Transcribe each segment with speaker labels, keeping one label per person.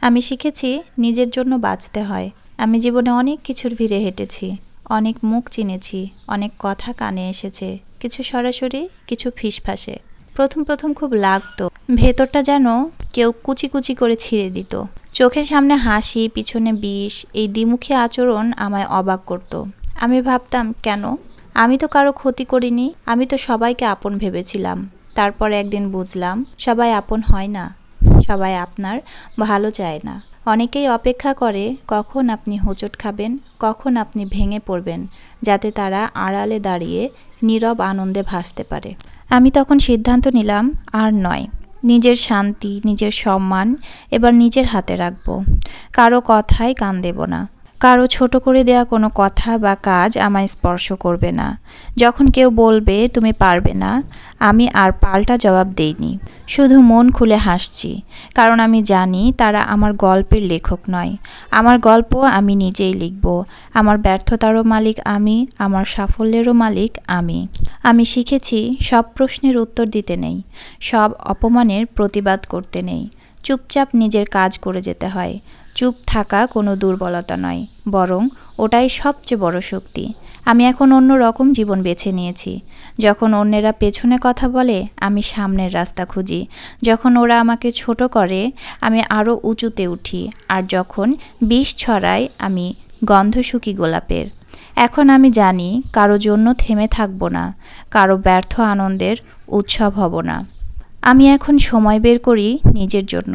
Speaker 1: আমি শিখেছি নিজের জন্য বাঁচতে হয়। আমি জীবনে অনেক কিছুর ভিড়ে হেঁটেছি। অনেক মুখ চিনেছি, অনেক কথা কানে এসেছে, কিছু সরাসরি, কিছু ফিসফাসে। প্রথম প্রথম খুব লাগতো। ভেতরটা যেন কেউ কুচি কুচি করে ছিঁড়ে দিত। চোখের সামনে হাসি, পিছনে বিষ, এই দ্বিমুখী আচরণ আমায় অবাক করত। আমি ভাবতাম, কেন? আমি তো কারও ক্ষতি করিনি, আমি তো সবাইকে আপন ভেবেছিলাম। তারপর একদিন বুঝলাম, সবাই আপন হয় না। সবাই আপনার ভালো চায় না। অনেকেই অপেক্ষা করে, কখন আপনি হোঁচট খাবেন, কখন আপনি ভেঙে পড়বেন, যাতে তারা আড়ালে দাঁড়িয়ে নীরব আনন্দে ভাসতে পারে। আমি তখন সিদ্ধান্ত নিলাম, আর নয়। নিজের শান্তি, নিজের সম্মান এবার নিজের হাতে রাখব। কারও কথায় কান দেব না। কারও ছোট করে দেয়া কোনো কথা বা কাজ আমায় স্পর্শ করবে না। যখন কেউ বলবে, তুমি পারবে না, আমি আর পাল্টা জবাব দেইনি। শুধু মন খুলে হাসছি, কারণ আমি জানি তারা আমার গল্পের লেখক নয়। আমার গল্প আমি নিজেই লিখব, আমার ব্যর্থতারও মালিক আমি, আমার সাফল্যেরও মালিক আমি। আমি শিখেছি সব প্রশ্নের উত্তর দিতে নেই, সব অপমানের প্রতিবাদ করতে নেই। চুপচাপ নিজের কাজ করে যেতে হয়। চুপ থাকা কোনো দুর্বলতা নয়, বরং ওটাই সবচেয়ে বড় শক্তি। আমি এখন অন্য রকম জীবন বেছে নিয়েছি। যখন অন্যেরা পেছনে কথা বলে, আমি সামনের রাস্তা খুঁজি। যখন ওরা আমাকে ছোট করে, আমি আরও উঁচুতে উঠি। আর যখন বিষ ছড়ায়, আমি গন্ধ শুকি গোলাপের। এখন আমি জানি, কারও জন্য থেমে থাকব না, কারও ব্যর্থ আনন্দের উৎসব হব না। আমি এখন সময় বের করি নিজের জন্য।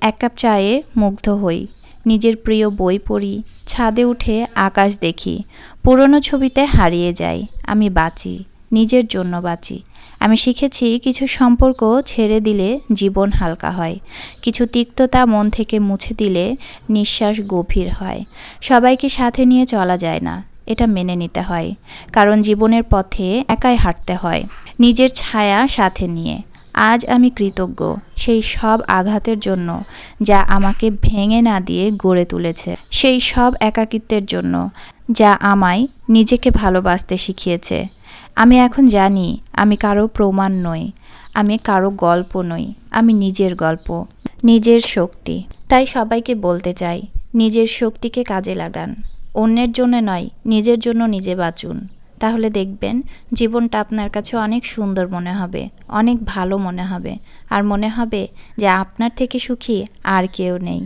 Speaker 1: এক কাপ চায়ে মুগ্ধ হই। নিজের প্রিয় বই পড়ি, ছাদে উঠে আকাশ দেখি। পুরনো ছবিতে হারিয়ে যাই, আমি বাঁচি, নিজের জন্য বাঁচি। আমি শিখেছি কিছু সম্পর্ক ছেড়ে দিলে জীবন হালকা হয়। কিছু তিক্ততা মন থেকে মুছে দিলে নিঃশ্বাস গভীর হয়। সবাইকে সাথে নিয়ে চলা যায় না, এটা মেনে নিতে হয়। কারণ জীবনের পথে একাই হাঁটতে হয়। নিজের ছায়া সাথে নিয়ে। আজ আমি কৃতজ্ঞ সেই সব আঘাতের জন্য যা আমাকে ভেঙে না দিয়ে গড়ে তুলেছে। সেই সব একাকিত্বের জন্য যা আমায় নিজেকে ভালোবাসতে শিখিয়েছে। আমি এখন জানি আমি কারও প্রমাণ নই, আমি কারও গল্প নই, আমি নিজের গল্প, নিজের শক্তি। তাই সবাইকে বলতে চাই, নিজের শক্তিকে কাজে লাগান। অন্যের জন্য নয়, নিজের জন্য নিজে বাঁচুন। তাহলে দেখবেন জীবনটা আপনার কাছে অনেক সুন্দর মনে হবে, অনেক ভালো মনে হবে। আর মনে হবে যে আপনার থেকে সুখী আর কেউ নেই।